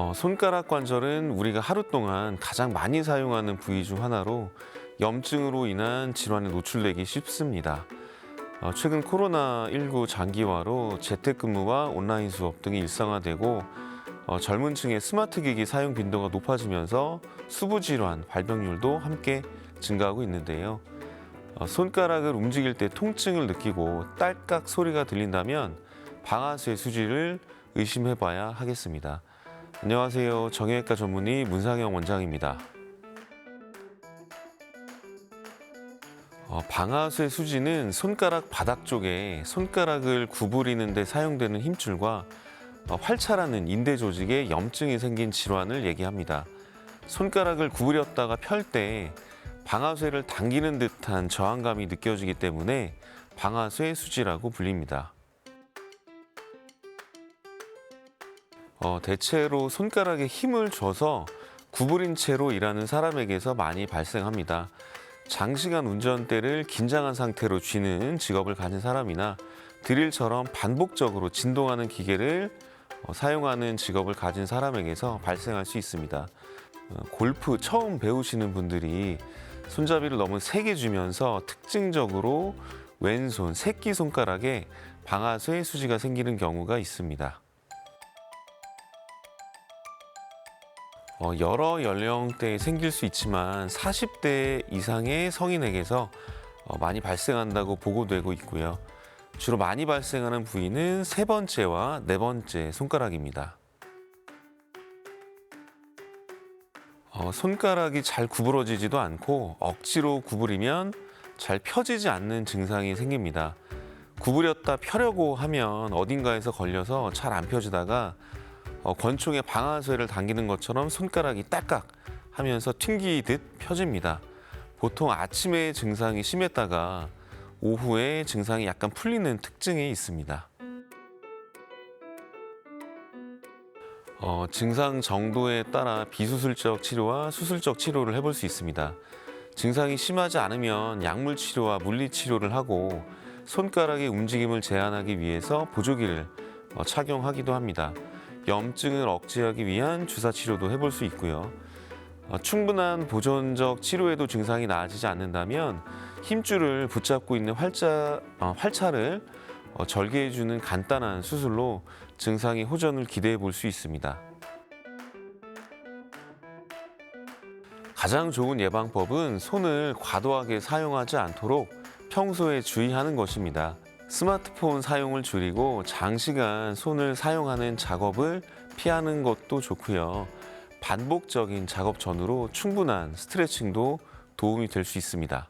어, 손가락 관절은 우리가 하루 동안 가장 많이 사용하는 부위 중 하나로 염증으로 인한 질환에 노출되기 쉽습니다. 어, 최근 코로나19 장기화로 재택근무와 온라인 수업 등이 일상화되고 어, 젊은 층의 스마트 기기 사용 빈도가 높아지면서 수부 질환 발병률도 함께 증가하고 있는데요. 어, 손가락을 움직일 때 통증을 느끼고 딸깍 소리가 들린다면 방아쇠 수지를 의심해봐야 하겠습니다. 안녕하세요. 정형외과 전문의 문상영 원장입니다. 어, 방아쇠 수지는 손가락 바닥 쪽에 손가락을 구부리는 데 사용되는 힘줄과 어, 활차라는 인대 조직에 염증이 생긴 질환을 얘기합니다. 손가락을 구부렸다가 펼 때 방아쇠를 당기는 듯한 저항감이 느껴지기 때문에 방아쇠 수지라고 불립니다. 어, 대체로 손가락에 힘을 줘서 구부린 채로 일하는 사람에게서 많이 발생합니다. 장시간 운전대를 긴장한 상태로 쥐는 직업을 가진 사람이나 드릴처럼 반복적으로 진동하는 기계를 어, 사용하는 직업을 가진 사람에게서 발생할 수 있습니다. 어, 골프 처음 배우시는 분들이 손잡이를 너무 세게 쥐면서 특징적으로 왼손 새끼 손가락에 방아쇠 수지가 생기는 경우가 있습니다. 어, 여러 연령대에 생길 수 있지만 40대 이상의 성인에게서 어, 많이 발생한다고 보고되고 있고요. 주로 많이 발생하는 부위는 세 번째와 네 번째 손가락입니다. 어, 손가락이 잘 구부러지지도 않고 억지로 구부리면 잘 펴지지 않는 증상이 생깁니다. 구부렸다 펴려고 하면 어딘가에서 걸려서 잘 안 펴지다가 어, 권총에 방아쇠를 당기는 것처럼 손가락이 딸깍 하면서 튕기듯 펴집니다. 보통 아침에 증상이 심했다가 오후에 증상이 약간 풀리는 특징이 있습니다. 어, 증상 정도에 따라 비수술적 치료와 수술적 치료를 해볼 수 있습니다. 증상이 심하지 않으면 약물 치료와 물리 치료를 하고 손가락의 움직임을 제한하기 위해서 보조기를 어, 착용하기도 합니다. 염증을 억제하기 위한 주사 치료도 해볼 수 있고요. 어, 충분한 보존적 치료에도 증상이 나아지지 않는다면 힘줄을 붙잡고 있는 활자, 어, 활차를 어, 절개해주는 간단한 수술로 증상의 호전을 기대해 볼 수 있습니다. 가장 좋은 예방법은 손을 과도하게 사용하지 않도록 평소에 주의하는 것입니다. 스마트폰 사용을 줄이고 장시간 손을 사용하는 작업을 피하는 것도 좋고요. 반복적인 작업 전후로 충분한 스트레칭도 도움이 될 수 있습니다.